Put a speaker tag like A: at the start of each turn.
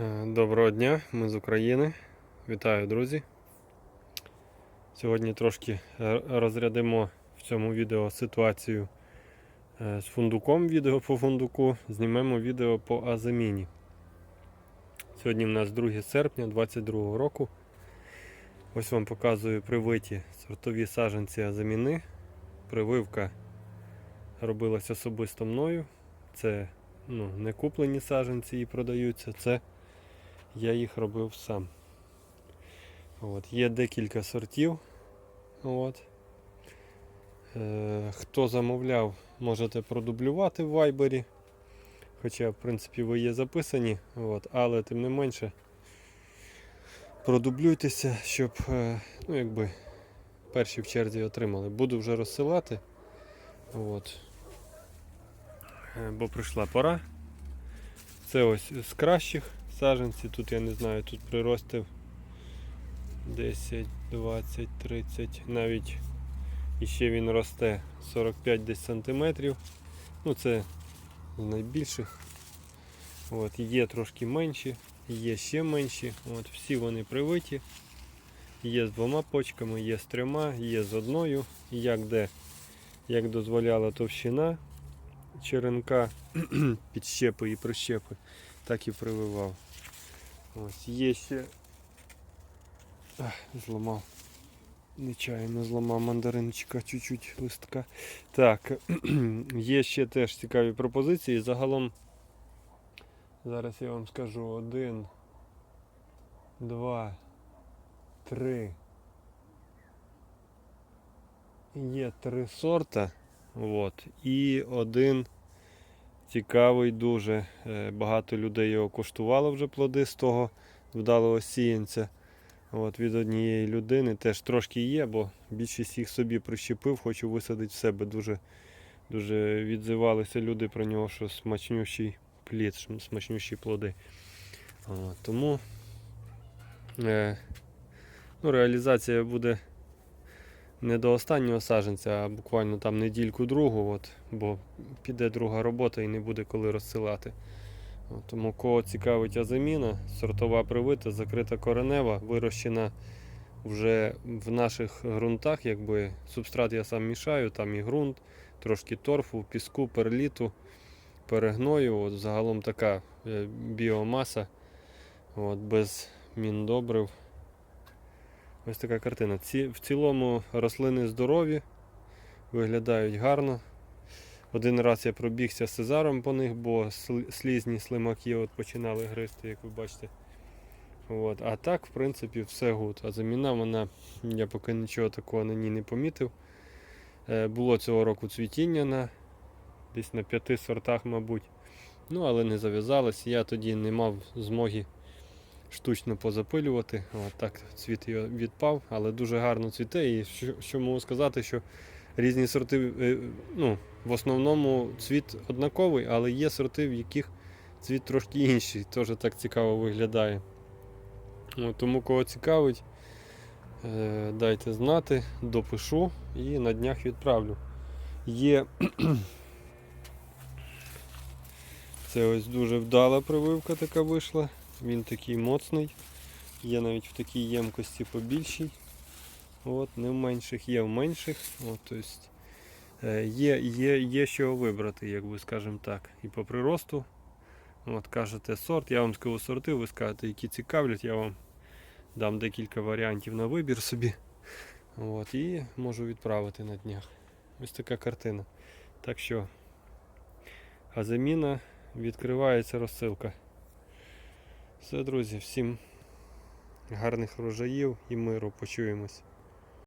A: Е, Доброго дня, ми з України. Вітаю, друзі. Сьогодні трошки е, розрядимо в цьому відео ситуацію е, з фундуком. Відео по фундуку. Знімемо відео по Азаміні. Сьогодні в нас 2 серпня 2022 року. Ось вам показую привиті сортові саджанці Азаміни. Прививка робилась особисто мною. Це ну, не куплені саджанці і продаються. Це я їх робив сам. От, є декілька сортів. От. Е, хто замовляв, можете продублювати в вайбері. Хоча, в принципі, ви є записані, от, але тим не менше продублюйтеся, щоб е, ну, якби, перші в черзі отримали. Буду вже розсилати. От. Е, Бо прийшла пора. Це ось з кращих саджанці. Тут я не знаю, тут приростив 10, 20, 30, навіть іще він росте 45 десь сантиметрів. Ну це з найбільших. От, є трошки менші, є ще менші. От, всі вони привиті. Є з двома почками, є з трьома, є з одною. Як де, як дозволяла товщина черенка, підщепи і прищепи, так і прививав. Ось є ще. Ах, зламав. Нечаянно зламав мандаринчика чуть-чуть листка. Так, є ще теж цікаві пропозиції. Загалом, зараз я вам скажу один, два, три. Є три сорта. От, і один цікавий дуже. Е, Багато людей його куштувало вже плоди з того вдалого сіянця. От, від однієї людини теж трошки є, бо більшість їх собі прищепив, хочу висадити в себе. Дуже, дуже відзивалися люди про нього, що смачнющий плід, смачнющі плоди. От, тому е, ну, реалізація буде не до останнього саджанця, а буквально там недільку другу, от, бо піде друга робота і не буде коли розсилати. От, тому кого цікавить азаміна, сортова привита, закрита коренева, вирощена вже в наших ґрунтах, якби субстрат я сам мішаю, там і ґрунт, трошки торфу, піску, перліту, перегною. От, загалом така е, біомаса от, без міндобрив. Ось така картина. Ці, в цілому рослини здорові, виглядають гарно. Один раз я пробігся сезаром по них, бо слізні слимаки от починали гризти, як ви бачите. От. А так, в принципі, все гуд. А заміна вона, я поки нічого такого на ній не помітив. Е, було цього року цвітіння на десь на п'яти сортах, мабуть. Ну, але не зав'язалось. Я тоді не мав змоги штучно позапилювати. От так цвіт його відпав, але дуже гарно цвіте. І що, що можу сказати, що різні сорти, е, ну, в основному цвіт однаковий, але є сорти, в яких цвіт трошки інший, теж так цікаво виглядає. От, тому кого цікавить, е, дайте знати, допишу і на днях відправлю. Є це ось дуже вдала прививка така вийшла. Він такий моцний. Є навіть в такій ємкості побільшій. От, не в менших, є в менших. От, то есть, е, є, є, є що вибрати, як би скажемо так. І по приросту. От, кажете сорт, я вам скажу сорти, ви скажете, які цікавлять, я вам дам декілька варіантів на вибір собі. От, і можу відправити на днях. Ось така картина. Так що, а заміна відкривається розсилка. Все, друзі, всім гарних врожаїв і миру. Почуємось.